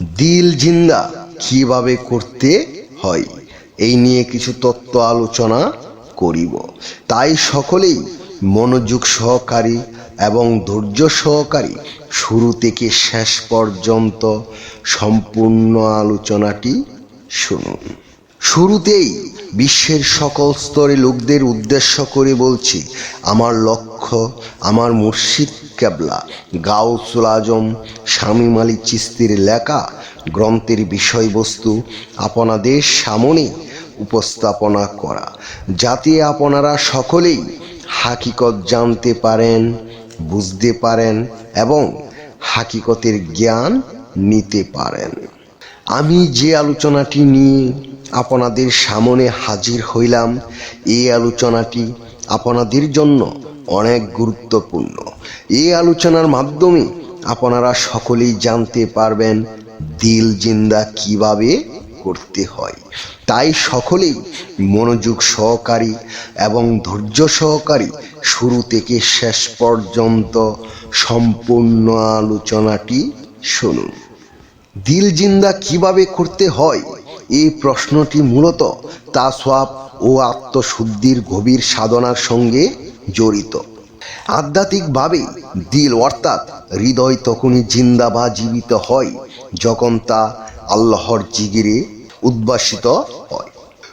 দিল জিন্দা কীভাবে করতে হয়? এই নিয়ে কিছু তত্ত্ব আলোচনা করিব। তাই সকলেই মনোযোগ সহকারী এবং ধৈর্য সহকারী শুরু থেকে শেষ পর্যন্ত সম্পূর্ণ আলোচনাটি শুনুন। শুরুতেই বিশ্বের সকল স্তরে লোকদের উদ্দেশ্য করে বলছি, আমার লক্ষ্য, আমার মুর্শিদ কেবলা। গাউসুল আজম, শামীম আলী চিস্তির লেখা, গ্রন্থের বিষয়বস্তু, আপনাদের সামনে উপস্থাপনা করা। যাতে আপনারা সকলেই হাকিকত জানতে পারেন, বুঝতে পারেন এবং হাকিকতের জ্ঞান নিতে পারেন। আমি যে আলোচনাটি নিয়ে আপনাদের সামনে হাজির হইলাম, এই আলোচনাটি আপনাদের জন্য অনেক গুরুত্বপূর্ণ। এই আলোচনার মাধ্যমে আপনারা সকলেই জানতে পারবেন দিল জিন্দা কীভাবে করতে হয়। তাই সকলেই মনোযোগ সহকারী এবং ধৈর্য সহকারী শুরু থেকে শেষ পর্যন্ত সম্পূর্ণ আলোচনাটি শুনুন। দিল জিন্দা কীভাবে করতে হয়? এই প্রশ্নটি মূলত তাসওয়াব ও আত্মশুদ্ধির গভীর সাধনার সঙ্গে জড়িত। আধ্যাত্মিকভাবে দিল অর্থাৎ হৃদয় তখনই জিন্দা বা জীবিত হয় যখন তা আল্লাহর জিগিরে উদ্ভাসিত হয়।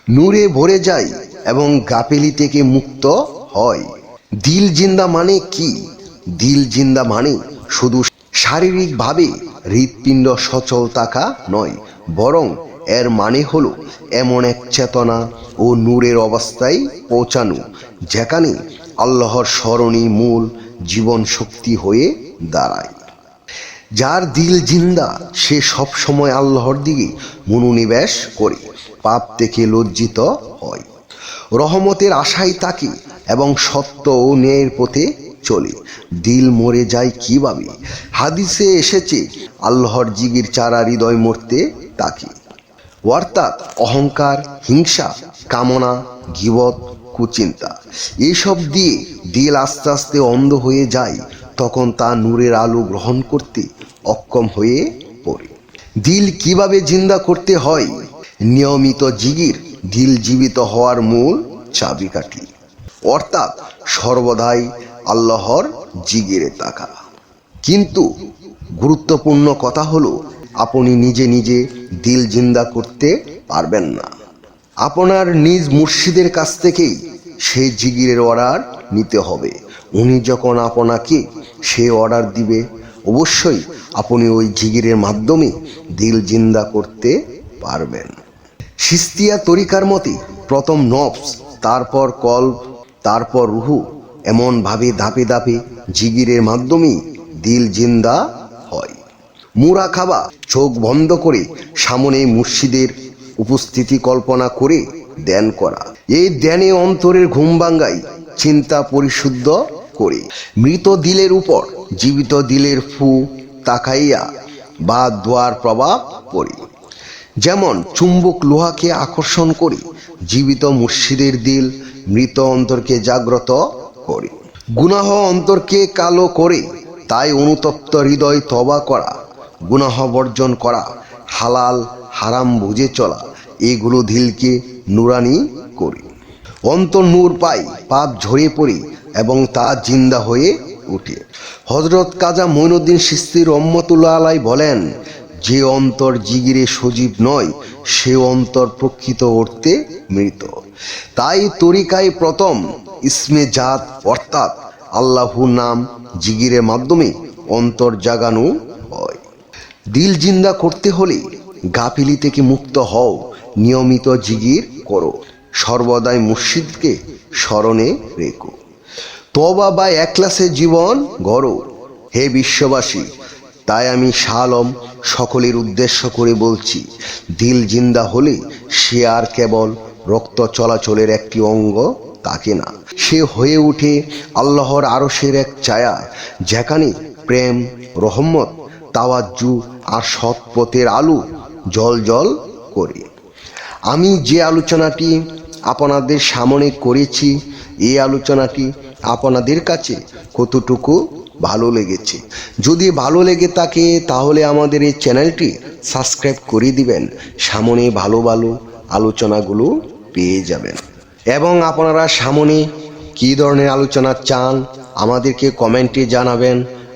নূরে ভরে যায় এবং গাফেলি থেকে মুক্ত হয়। দিল জিন্দা মানে কি? দিল জিন্দা মানে শুধু শারীরিকভাবে হৃৎপিণ্ড সচল থাকা নয়, বরং এর মানে হলো এমন এক চেতনা ও নূরের অবস্থায় পৌঁছানো, যেখানে আল্লাহর স্মরণই মূল জীবন শক্তি হয়ে দাঁড়ায়। যার দিল জিন্দা, সে সব সময় আল্লাহর দিকে মনোনিবেশ করে, পাপ থেকে লজ্জিত হয়। রহমতের আশায় তাকে এবং সত্য ও ন্যায়ের পথে চলে। দিল মরে যায় কীভাবে? হাদিসে এসেছে, আল্লাহর জিগির চারা হৃদয় মরতে তাকে। অর্থাৎ অহংকার, হিংসা, কামনা, গিবত, কুচিন্তা। এসব দিয়ে দিল আস্তে আস্তে অন্ধ হয়ে যায়, তখন তা নূরের আলো গ্রহণ করতে অক্ষম হয়ে পড়ে। দিল কীভাবে জিন্দা করতে হয়? নিয়মিত জিগির, দিল জীবিত হওয়ার মূল চাবিকাঠি। অর্থাৎ সর্বদাই আল্লাহর জিগিরে তাকা। কিন্তু গুরুত্বপূর্ণ কথা হলো আপনি নিজে নিজে দিল জিন্দা করতে পারবেন না। আপনার নিজ মুর্শিদের কাছ থেকেই সেই জিগিরের অর্ডার নিতে হবে। উনি যখন আপনাকে সে অর্ডার দিবে, অবশ্যই আপনি ওই জিগিরের মাধ্যমে দিল জিন্দা করতে পারবেন। সিস্তিয়া তরিকার মতে প্রথম নফস, তারপর কল্প, তারপর রুহু এমনভাবে ধাপে ধাপে জিগিরের মাধ্যমেই দিল জিন্দা হয়। মুরা খাবা চোখ বন্ধ করে সামনে মুর্শিদের উপস্থিতি কল্পনা করে ধ্যান করা। এই ধ্যানে অন্তরের ঘুম ভাঙ্গাই চিন্তা পরিশুদ্ধ করে। মৃত দিলের উপর, জীবিত দিলের ফু তাকাইয়া বা দোয়ার প্রভাব পড়ে। যেমন চুম্বক লোহাকে আকর্ষণ করে, জীবিত মুর্শিদের দিল মৃত অন্তরকে জাগ্রত করে। গুনাহ অন্তরকে কালো করে, তাই অনুতপ্ত হৃদয় তবা করা। গুনাহ বর্জন করা, হালাল, হারাম বুঝে চলা, এগুলো দিলকে নুরানি করে। অন্তর নূর পাই, পাপ ঝরে পড়ে এবং তা জিন্দা হয়ে ওঠে হজরত কাজা মঈনুদ্দিন সিস্তির রহমতুল্লাহ আলাই বলেন, যে অন্তর জিগিরে সজীব নয়, সে অন্তর প্রকৃত অর্থে মৃত। তাই তরিকায় প্রথম ইসমে জাত অর্থাৎ আল্লাহু নাম জিগিরের মাধ্যমে অন্তর জাগানো হয়। দিল জিন্দা করতে হলে গাফিলি থেকে মুক্ত হও, নিয়মিত জিগির করো, সর্বদাই মুর্শিদকে স্মরণে রেখো। তবা বা একলাসে জীবন গড়ো। হে বিশ্ববাসী, তাই আমি শালম সকলের উদ্দেশ্য করে বলছি, দিল জিন্দা হলে সে আর কেবল রক্ত চলাচলের একটি অঙ্গ তাকে না। সে হয়ে ওঠে আল্লাহর আরশের এক ছায়া, যেখানে প্রেম, রহমত তাওয়াজ্জু আর সৎ পথের আলো জল জল করে। আমি যে আলোচনাটি আপনাদের সামনে করেছি, এই আলোচনাটি আপনাদের কাছে কতটুকু ভালো লেগেছে? যদি ভালো লেগে থাকে, তাহলে আমাদের এই চ্যানেলটি সাবস্ক্রাইব করে দিবেন। সামনে ভালো ভালো আলোচনাগুলো পেয়ে যাবেন। এবং আপনারা সামনে কী ধরনের আলোচনা চান, আমাদেরকে কমেন্টে জানাবেন।